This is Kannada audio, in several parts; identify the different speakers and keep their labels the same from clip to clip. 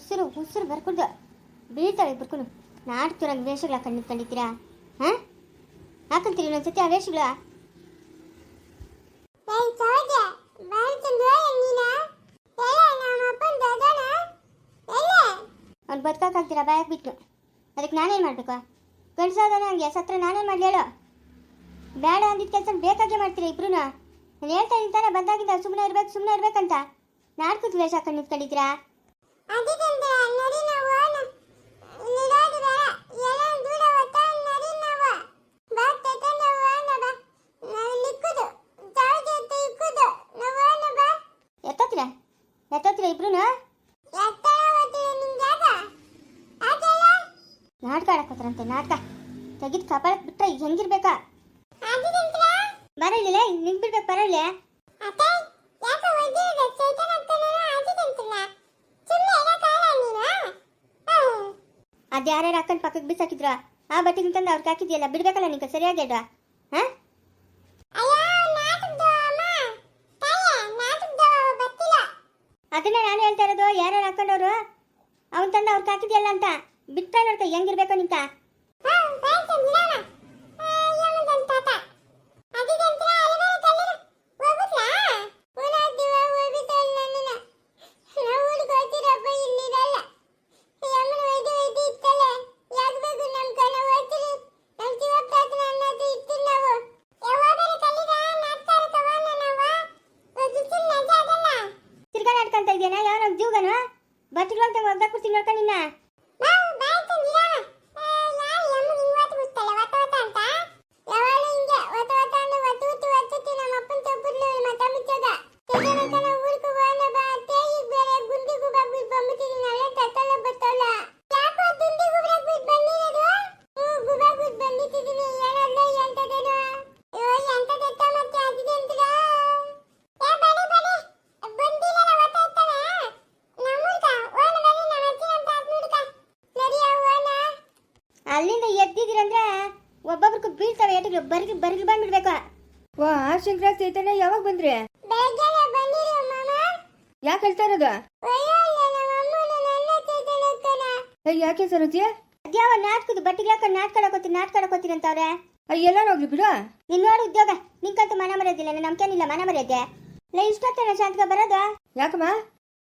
Speaker 1: ಉಸಿರು ಉಸಿರು ಬರ್ಕೊಂಡು ಬೀಳ್ತಾಳೆ ಬರ್ಕೊಂಡು ನಾಡ್ತೀರ ವೇಷಗಳ ಕಣ್ಣು ಕಂಡಿದ್ದೀರಾ? ಹಾಂ? ಹಾಕಂತೀರಿ ಇನ್ನೊಂದ್ಸತಿ ಆ ವೇಷಗಳ? ಅವ್ನು ಬದುಕಾಕ್ತೀರಾ ಬಾಯಕ್ ಬಿಟ್ಟು ಅದಕ್ಕೆ ನಾನೇನು ಮಾಡಬೇಕು? ಕಳ್ಸೋದಾನೆ ಹಂಗೆ ಸತ್ರ ನಾನೇನು ಮಾಡಲಿ ಹೇಳು. ಬೇಡ ಅಂದಿದ್ದ ಕೆಲಸ ಬೇಕಾಗೆ ಮಾಡ್ತೀರಾ ಇಬ್ರು ನಾನು ಹೇಳ್ತಾ ಇರ್ತಾನೆ ಬಂದಾಗಿಂದ ಸುಮ್ಮನೆ ಇರ್ಬೇಕು ಸುಮ್ಮನೆ ಇರ್ಬೇಕಂತ. ನಾಡ್ಕದ ವೇಷ ಹಾಕೊಂಡು ನಿಂತ್ಕೊಂಡಿದ್ದೀರಾ? ಎತ್ತತ್ತಿರ ಇಬ್ರು ನಾಟಕ ಆಡಕೋತಾರಂತೆ ನಾಟಕ. ತೆಗಿದ್ ಕಪಾಳಕ್ ಬಿಟ್ರೆ ಹೆಂಗಿರ್ಬೇಕಾ? ಬರಲಿಲ್ಲ ನಿಂಗ್ ಬಿಡ್ಬೇಕು ಬರಲ್ಲ ಅದ್ ಯಾರ್ಯಾರು ಹಾಕೊಂಡು ಪಕ್ಕಕ್ಕೆ ಬಿಸಾಕಿದ್ರ? ಆ ಬಟ್ಟೆಗಿಂತ ಅವ್ರಿಗೆ ಹಾಕಿದ್ಯಲ್ಲ ಬಿಡ್ಬೇಕಲ್ಲ ನಿಂಗೆ ಸರಿಯಾಗಿ ಹ? ಹಾ ಅದನ್ನ ನಾನು ಹೇಳ್ತಾ ಇರೋದು ಯಾರ್ಯಾರು ಹಾಕೊಂಡವ್ರು? ಅವನ್ ತಂದು ಅವ್ರಿಗೆ ಹಾಕಿದ್ಯಲ್ಲ ಅಂತ. ಬಿಟ್ಟ ನೋಡ್ಕ ಹೆಂಗಿರ್ಬೇಕು ನಿಂತ? ಬಟ್ಟೆಗಳು ಅಂತ ಒಗ್ದಾಕ್ಬಿಡ್ತೀನಿ ನೋಡ್ಕ ನಿನ್ನ ಎದ್ದಿದ್ದೀರಂದ್ರೆ ಒಬ್ಬೊಬ್ರಿಗೆ ಬೀಳ್ತಾವೆ ಎದುರು ಬರ್ಗಿ ಬರ್ಗಿ ಬಂದ್ಬಿಡ್ಬೇಕು.
Speaker 2: ವಾ ಶಂಕರ ಚೈತನ್ಯ ಯಾವಾಗ ಬಂದ್ರಿ? ಯಾಕೆ ಹೇಳ್ತಾ ಇರೋದು? ಯಾಕೆ ಸರೋಜಿ
Speaker 1: ಅದ್ಯಾವ ನಾಟ್ಕದ ಬಟ್ಟೆಗೆ ಹಾಕೊಂಡು ನಾಟ್ಕಡಕೋತೀನಿ ನಾಟ್ಕಡಕೋತೀನಿ ಅಂತವ್ರೆ?
Speaker 2: ಎಲ್ಲ ಹೋಗ್ಲಿ ಬಿಡು.
Speaker 1: ನೀನ್ ನೋಡು ಉದ್ಯೋಗ. ಮನೆ ಮನ ಮರ್ಯಾದಿಲ್ಲ ನಮ್ಕೇನಿಲ್ಲ ಮನೆ ಮರ್ಯಾದೆ. ಲೈ ಇಷ್ಟೊತ್ತೇನೆ ಶಾಂತಿಗೆ ಬರೋದು?
Speaker 2: ಯಾಕಮ್ಮ?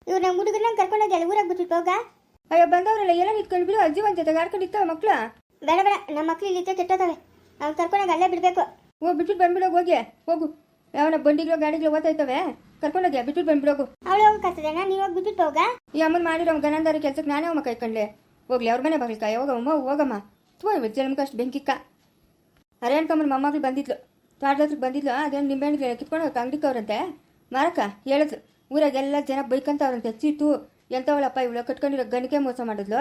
Speaker 1: ಇವ್ರು ನಮ್ಮ ಹುಡುಗನ ಕರ್ಕೊಂಡೋಗಿ ಅಲ್ಲಿ ಊರಾಗ ಬಿಟ್ಟು ಹೋಗ.
Speaker 2: ಅಯ್ಯೋ ಬಂದವ್ರಲ್ಲ ಎಲ್ಲ ನಿಂತ್ಕೊಂಡು ಬಿಡು ಅಜ್ಜಿ ಒಂದ್ ಜೊತೆಗೆ ಮಕ್ಳು?
Speaker 1: ಬೇಡ ಬೇಡ. ನಮ್ಮ ಮಕ್ಳು ಇಲ್ಲಿ ಕೆಟ್ಟೋದವೆ ಅವ್ನು ಕರ್ಕೊಂಡೋಗಿ ಅಲ್ಲೇ ಬಿಡಬೇಕು.
Speaker 2: ಓ ಬಿಟ್ಬಿಟ್ಟು ಬಂದ್ಬಿಡೋ ಹೋಗಿ. ಹೋಗು. ಯಾವನ ಬಂಡಿಗಳು ಗಾಡಿಗಳು ಓದ್ತಾಯ್ತವೆ ಕರ್ಕೊಂಡೋಗಿ ಬಿಟ್ಬಿಟ್ಟು ಬಂದ್ಬಿಡೋಗು.
Speaker 1: ಅವಳು ಹೋಗಿ ನಾನು ನೀವು ಹೋಗಿ ಬಿಟ್ಬಿಟ್ಟು ಹೋಗ.
Speaker 2: ಈ ಅಮ್ಮನ ಮಾಡಿರೋ ಗಣಂದಾರ ಕೆಲ್ಸಕ್ಕೆ ನಾನೇ ಅಮ್ಮ ಕೈಕೊಂಡ್ಲೆ. ಹೋಗ್ಲಿ ಅವ್ರ ಮನೆ ಬರ್ಲಿಕ್ಕ ಹೋಗಮ್ಮ ಹೋಗಮ್ಮ. ತೋ ಜನ್ಮಕ್ಕೆ ಅಷ್ಟು ಬೆಂಕಿಕ್ಕ. ಅರೇಣ್ಕಮ್ಮನ ಮೊಮ್ಮಗಳು ಬಂದಿದ್ಲು. ತೋಟದ ಹತ್ರಕ್ಕೆ ಬಂದಿದ್ಲು. ಅದೇನು ನಿಂಬೆಹಣ್ಣಿಗೆ ಕಿತ್ಕೊಂಡು ಅವ್ರಂತೆ ಮಾರಕ್ಕ ಹೇಳಿದ್ಲು ಊರಾಗೆಲ್ಲ ಜನ ಬೈಕಂತವ್ರಂತೆ. ಚೀತು ಎಂಥವಳಪ್ಪ ಇವಳು ಕಟ್ಕೊಂಡಿರೋ ಗಣಿಕೆ ಮೋಸ ಮಾಡಿದ್ಲು.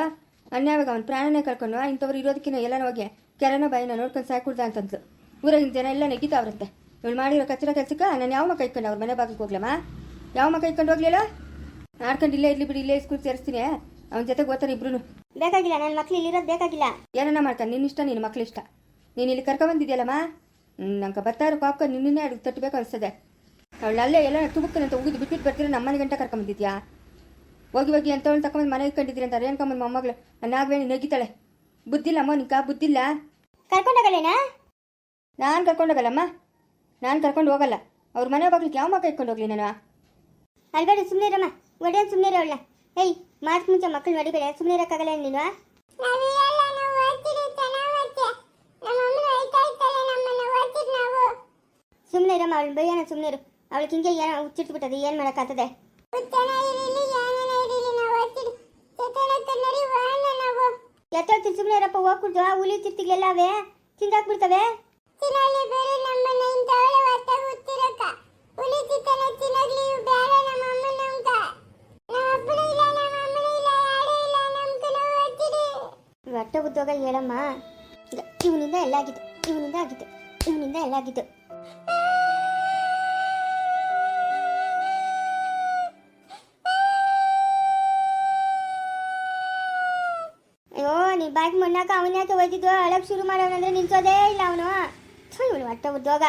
Speaker 2: ಅನ್ಯಾವಾಗ ಅವ್ನು ಪ್ರಾಣನೇ ಕರ್ಕೊಂಡು ಇಂಥವ್ರು ಇರೋದಕ್ಕಿಂತ ಎಲ್ಲನ ಹೋಗಿ ಕೆರೆನ ಬಾಯಿನ ನೋಡ್ಕೊಂಡು ಸಾಕುಡ್ದ ಅಂತಂದ್ಲು. ಊರಾಗಿನ ಜನ ಎಲ್ಲ ನೆಗಿತಾವ್ರಂತೆ. ಇವಳು ಮಾಡಿರೋ ಕಚ್ಚರ ಕೆಲ್ಸಕ್ಕೆ ನಾನು ಯಾವ ಮಕ್ಕ ಇಟ್ಕೊಂಡು ಅವ್ರ ಮನೆ ಬಾಗಿಲಿಗೆ ಹೋಗ್ಲಮ್ಮ? ಯಾವ ಮಕ್ಕ ಇಟ್ಕೊಂಡು ಹೋಗ್ಲಿಲ್ಲ? ಆಡ್ಕೊಂಡು ಇಲ್ಲೇ ಇರ್ಲಿ ಬಿಡಿ ಇಲ್ಲೇ ಸ್ಕೂಲ್ ಸೇರಿಸ್ತೀನಿ. ಅವನ ಜೊತೆಗೆ ಓದ್ತಾರೆ ಇಬ್ರು
Speaker 1: ಬೇಕಾಗಿಲ್ಲ ನನ್ನ ಮಕ್ಳು ಇಲ್ಲಿರೋದು ಬೇಕಾಗಿಲ್ಲ.
Speaker 2: ಏನನ್ನ ಮಾಡ್ತಾನೆ? ನಿನ್ನ ಇಷ್ಟ ನಿನ್ನ ಮಕ್ಳು ಇಷ್ಟ. ನೀನು ಇಲ್ಲಿ ಕರ್ಕೊಂಬಂದಿದ್ಯಲ್ಲಮ್ಮ ನಂಗೆ ಬರ್ತಾ ಇರೋ ಪಾಪ್ಕ ನಿನ್ನೇ ಅಡುಗೆ ತಟ್ಟಬೇಕು ಅನಿಸ್ತದೆ. ಅವಳು ಅಲ್ಲೇ ಎಲ್ಲ ತುಬುಕ್ಕನಂತ ಉಗಿದು ಬಿಟ್ಬಿಟ್ಟು ಬರ್ತೀರ ನಮ್ಮನೆ ಗಂಟೆ ಗಂಟ ಕರ್ಕೊಂಬಂದಿದ್ಯಾ ಹೋಗಿ ಹೋಗಿ ಅಂತವಳು ತಕೊಂಬಂದು ಮನೆಗೆ ಇಟ್ಕೊಂಡಿದ್ದೀರಿ ಅಂತ ರೇಣ್ಕಮ್ಮನ ಮೊಮ್ಮಗಳು? ನಾಗವೇಣಿ ನಗಿತಾಳೆ ಬುದ್ಧಿಲ್ಲ ಅಮ್ಮ ನಿಂಕ ಬುದ್ಧಿಲ್ಲ.
Speaker 1: ಕರ್ಕೊಂಡೋಗಲ್ಲೇನಾ
Speaker 2: ನಾನು ಕರ್ಕೊಂಡೋಗಲ್ಲಮ್ಮ. ನಾನು ಕರ್ಕೊಂಡು ಹೋಗಲ್ಲ. ಅವ್ರ ಮನೆ ಬಾಗ್ಲಿಗೆ ಯಾವ ಮಕ್ಕ ಇಟ್ಕೊಂಡು ಹೋಗ್ಲಿ ನಾನು?
Speaker 1: ಅಲ್ಬೇಡ ಸುಮ್ಮನೆ ಇರಮ್ಮ. ಒಡೆಯನ್ ಸುಮ್ಮನೆ ಇರೋಲ್ಲ. ಏಯ್ ಮಾರ್ಕ್ ಮುಂಚೆ ಮಕ್ಕಳು ನೋಡಿಬೇಡ ಸುಮ್ಮನೆ ಇರೋಕ್ಕಾಗಲ್ಲ ನೀನು? ಸುಮ್ಮನೆ ಇರಮ್ಮ ಅವಳು ಬೈಯೋಣ ಸುಮ್ಮನೆ ಇರು. ಅವಳಿಗೆ ಹಿಂಗೆ ಏನೋ ಹುಚ್ಚಿಟ್ಬಿಟ್ಟದೆ ಏನು ಮಾಡೋಕ್ಕಾಗ್ತದೆ? ಎತ್ತೋತಿ ಸುಮ್ಮನೆ ಇರಪ್ಪ ಹೋಗ್ಬಿಡ್ದು ಆ ಹುಲಿ ತಿರ್ತಿಗೆಲ್ಲ ಅವೇ ತಿಂದಾಕ್ಬಿಡ್ತವೆ ಹೊಟ್ಟೆ ಉದ್ಯೋಗ ಹೇಳಮ್ಮ. ಇವನಿಂದ ಎಲ್ಲ ಆಗಿದ್ದು ಇವನಿಂದ ಆಗಿತ್ತು ಇವನಿಂದ ಎಲ್ಲ ಆಗಿತ್ತು ಮಮ್ಮಿ ಬ್ಯಾಗ್ ಮಣ್ಣಾಕ ಅವನ ಯಾಕೆ ಒಯ್ದಿದ್ದು ಅಳಕ್ ಶುರು ಮಾಡವನಂದ್ರೆ ನಿಲ್ಸೋದೇ ಇಲ್ಲ ಅವನು. ಇವನು ಹೊಟ್ಟೆ ಉದ್ಯೋಗ.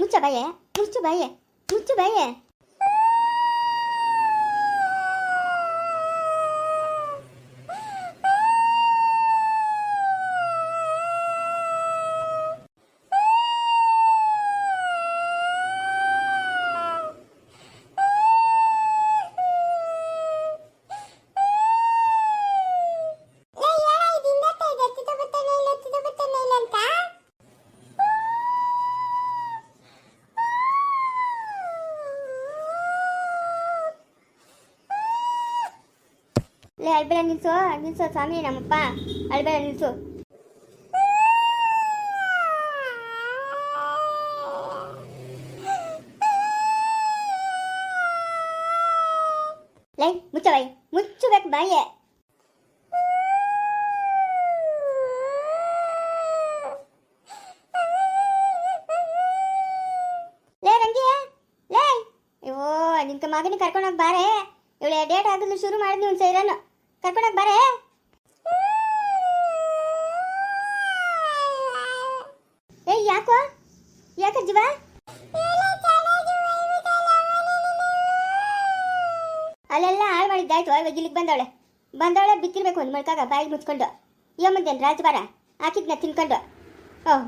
Speaker 1: ಮುಚ್ಚ ಬಾಯೆ, ಮುಚ್ಚು ಬಾಯೆ ಮುಚ್ಚು ಬಾಯೆ. ಲೇ, ಅಳ್ಬೇಡ, ನಿಲ್ಸು. ನಿಲ್ಸು, ಸ್ವಾಮಿ, ನಮ್ಮಪ್ಪ. ಅಳ್ಬೇಡ, ನಿಲ್ಸು. ಲೈ, ಮುಚ್ಚ ಬಾಯಿ. ಮುಚ್ಚಬೇಕು ಬಾಯಿ ಲೇ, ರಂಗಿ. ಲೇ. ಓ ನಿಂಕ ಮಗನಿಗೆ ಕರ್ಕೊಂಡೋಗಿ ಬಾರೆ. ಇವಳೆ ಡೇಟ್ ಆಗಲು ಶುರು ಮಾಡಿದ್ನಿ ಒಂದು ಸೈರನ್ನು ಕರ್ಕೊಂಡೋಗಿ ಬರೇ. ಏಯ್, ಯಾಕೋ? ಯಾಕ ಜೀವ? ಅಲ್ಲೆಲ್ಲ ಹಾಳು ಮಾಡಿದ್ದಾಯ್ತು ಇವಾಗ ಇಲ್ಲಿಗೆ ಬಂದವಳೆ. ಬಂದವಳೆ ಬಿತ್ತಿರ್ಬೇಕು ಒಂದು ಮಳ್ಕಾಗ ಬಾಯಿ ಮುಚ್ಕೊಂಡು. ಯಮ್ಮಂದೇನು ರಾಜಭಾರ ಹಾಕಿದ್ನ ತಿನ್ಕೊಂಡು. ಓಹ್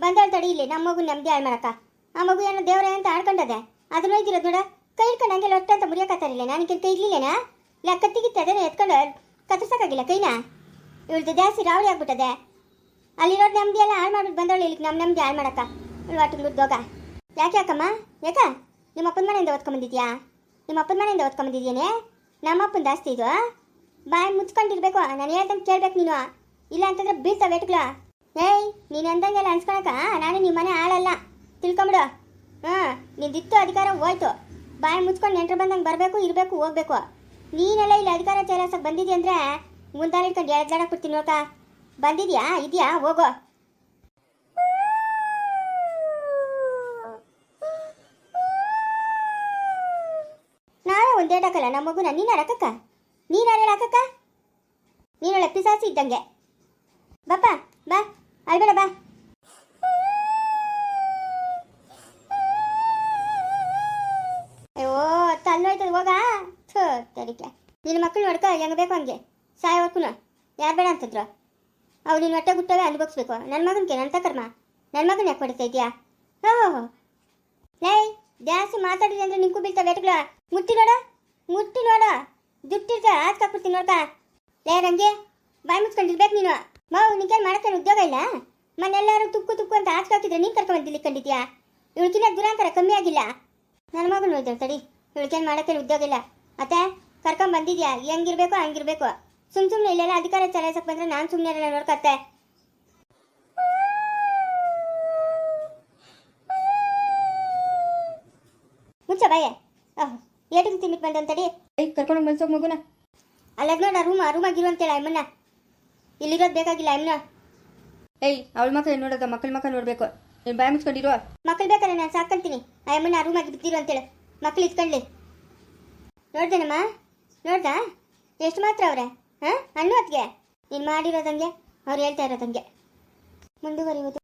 Speaker 1: ಬಂದವಳು ತಡಿ ಇಲ್ಲಿ ನಮ್ಮ ಮಗು ನೆಮ್ಮದಿ ಹಾಳು ಮಾಡಕ್ಕ. ಆ ಮಗು ಏನೋ ದೇವ್ರೆ ಅಂತ ಆಡ್ಕೊಂಡದೆ. ಅದನ್ನ ಒಯ್ದಿರೋದು ನೋಡ. ಕೈ ಹಿಡ್ಕೊಂಡು ಹಂಗೆಲ್ಲ ಅಂತ ಮುರಿಯೋಕತ್ತಾರಿಲ್ಲ ನನಗೆ ಕೈ ಇರ್ಲಿಲ್ಲೇನಾ ಇಲ್ಲ ಕತ್ತಿಗೆ ಅದೇನೋ ಎತ್ಕೊಂಡು ಕತ್ತರ್ಸಕ್ಕಾಗಿಲ್ಲ, ಕೈನ? ಇವಳ್ದು ಜಾಸ್ತಿ ರಾವಳಿ ಆಗ್ಬಿಟ್ಟದೆ. ಅಲ್ಲಿರೋ ನೆಮ್ಮದಿ ಎಲ್ಲ ಹಾಳು ಮಾಡ್ಬಿಟ್ಟು ಬಂದವಳು ಇಲ್ಲಿ ನಮ್ಮ ನೆಮ್ಮದಿ ಹಾಳು ಮಾಡಕ್ಕ. ಒಟ್ಟಿಗೆ ಉದ್ದೋಗ ಯಾಕೆ ಯಾಕಮ್ಮ? ಯಾಕ? ನಿಮ್ಮ ಅಪ್ಪನ ಮನೆಯಿಂದ ಓದ್ಕೊಂಬಂದಿದ್ಯಾ ನಿಮ್ಮ ಅಪ್ಪನ ಮನೆಯಿಂದ ಓದ್ಕೊಂಬಂದಿದ್ಯೇನೆ ನಮ್ಮ ಅಪ್ಪನ ಜಾಸ್ತಿ ಇದು ಬಾಯಿ ಮುಚ್ಕೊಂಡಿರ್ಬೇಕು, ನಾನು ಹೇಳ್ದಂಗೆ ಕೇಳ್ಬೇಕು ನೀನು. ಇಲ್ಲ ಅಂತಂದ್ರೆ ಬೀಳ್ತಾವೆ ವೇಟ್ಗಳ ಏಯ್, ನೀನು ಅಂದಂಗೆಲ್ಲ ಅನ್ಸ್ಕೊಳಕ? ನಾನು ನಿಮ್ಮ ಮನೆ ಆಳಲ್ಲ ತಿಳ್ಕೊಂಬಿಡು. ಹಾಂ ನಿಂದಿತ್ತು ಅಧಿಕಾರ ಹೋಯ್ತು. ಬಾಯಿ ಮುಚ್ಕೊಂಡು ನೆಂಟ್ರು ಬಂದಂಗೆ ಬರಬೇಕು, ಇರಬೇಕು, ಹೋಗ್ಬೇಕು. ನೀನೆಲ್ಲ ಇಲ್ಲಿ ಅಧಿಕಾರ ಚೇರಸಕ್ಕೆ ಬಂದಿದ್ಯ ಅಂದರೆ ಮುಂದಾನೆ ಇಟ್ಕೊಂಡು ಎಳ್ದಾಡಕ್ಕೆ ಬಿಡ್ತೀನಿ ನೋಕ ಬಂದಿದ್ಯಾ? ಇದೆಯಾ? ಹೋಗೋ. ನಾವೇ ಒಂದು ಹಾಕಲ್ಲ ನಮ್ಮ ಮಗುನ. ನೀನು ಹಾಕಕ್ಕ ನೀನು ಹಾಕಕ್ಕ ನೀನೊಳ್ಳೆ ಪಿಸಾಸಿ ಇದ್ದಂಗೆ. ಬಪ್ಪ, ಬಾ. ಅಳ್ಬೇಡ, ಬಾ. ಅಯ್ಯೋ ತಲ್ಲೋಯ್ತದ ಹೋಗ. ಥೂ ತಡಿಕೆ ನಿನ್ನ ಮಕ್ಕಳು ನೋಡ್ಕ, ಹೆಂಗೆ ಬೇಕು ಹಂಗೆ. ಸಾಯೋವರ್ಕು ಯಾರು ಬೇಡ ಅಂತಂದ್ರು? ಅವು ನಿನ್ನ ಹೊಟ್ಟೆ ಗುಟ್ಟವೇ ಅನುಭವಿಸ್ಬೇಕು ನನ್ನ ಮಗನಿಗೆ ನನ್ನ ಕರ್ಮ. ನನ್ನ ಮಗನ ಯಾಕೆ ಹೊಡಿತಾ ಇದೆಯಾ? ಹೋ ಲೈ, ಜಾಸ್ತಿ ಮಾತಾಡಿದೆ ಅಂದ್ರೆ ನಿಂಕು ಬೀಳ್ತಾವೆ ಬೇಟಗಳ. ಮುಟ್ಟಿ ನೋಡ. ಮುಟ್ಟಿ ನೋಡ. ದುಡ್ಡಿರ್ತ ಹಾಕ್ಬಿಡ್ತೀನಿ ನೋಡ್ಕ. ಲೇ, ನಂಗೆ ಬಾಯಿ ಮುಚ್ಕೊಂಡಿರ್ಬೇಕು ನೀನು. ಮಾವು ನಿಂಗೇನು ಮಾಡಕ್ಕೆ ಉದ್ಯೋಗ ಇಲ್ಲ? ಮನೆಲ್ಲರೂ ತುಕ್ಕು ತುಕ್ಕು ಅಂತ ಹಾಕ್ತಿದ್ರೆ ನೀನು ಕರ್ಕೊಂಡ್ಬಂದಿಲ್ಲಿ ಕಂಡಿದ್ಯಾ? ಇವಳಿಗಿನ ದುರಾಂತರ ಕಮ್ಮಿ ಆಗಿಲ್ಲ. ನನ್ನ ಮಗನ ನೋಡಿದ್ರು ತಡಿ. ಇವಳಿಗೇನು ಮಾಡೋಕ್ಕೇನು ಉದ್ಯೋಗ ಇಲ್ಲ. ಅತ್ತೆ ಕರ್ಕೊಂಡ್ ಬಂದಿದ್ಯಾ? ಹೆಂಗಿರ್ಬೇಕು ಹಂಗಿರ್ಬೇಕು. ಸುಮ್ ಸುಮ್ನೆ ಇಲ್ಲೆಲ್ಲ ಅಧಿಕಾರ ಚಲಾಯಿಸಕ್ ಬಂದ್ರೆ ನಾನು ಸುಮ್ಮನೆ ನೋಡ್ಕತ್ತೆ ಮುಂಚೆ ಬಾಯ್. ಏಟಿಗೆ ತಿನ್ನಿಟ್ ಬಂದಂತಡಿ
Speaker 2: ಏಯ್ ಕರ್ಕೊಂಡು ಮನ್ಸೋಗ್ ಮಗುನ.
Speaker 1: ಅಲ್ಲದ ನೋಡ ರೂಮ್ ರೂಮಾಗಿರು ಅಂತೇಳ ಅಮ್ಮನ್ನ. ಇಲ್ಲಿರೋದು ಬೇಕಾಗಿಲ್ಲ ಅಮ್ಮನ
Speaker 2: ಏಯ್ ಅವಳ ಮಕ್ಕಳು ಏನು ನೋಡೋದ? ಮಕ್ಕಳ ಮಕ್ಕಳು ನೋಡಬೇಕು. ನೀನು ಬಾಯ ಮುಚ್ಕೊಂಡಿರೋ?
Speaker 1: ಮಕ್ಕಳು ಬೇಕಾದ್ರೆ ನಾನು ಸಾಕಂತೀನಿ ಆ ಅಮ್ಮನ ಆಗಿ ಬಿದ್ದಿರು ಅಂತೇಳು. ಮಕ್ಳು ಇಟ್ಕೊಳ್ಳಿ ನೋಡ್ದೇನಮ್ಮ? ನೋಡ್ದ? ಎಷ್ಟು ಮಾತ್ರ ಅವ್ರೆ? ಹಾಂ? ಹೊತ್ತಿಗೆ ನೀನು ಮಾಡಿರೋದಂಗೆ ಅವ್ರು ಹೇಳ್ತಾ ಇರೋದಂಗೆ. ಮುಂದುವರಿಯುವುದು.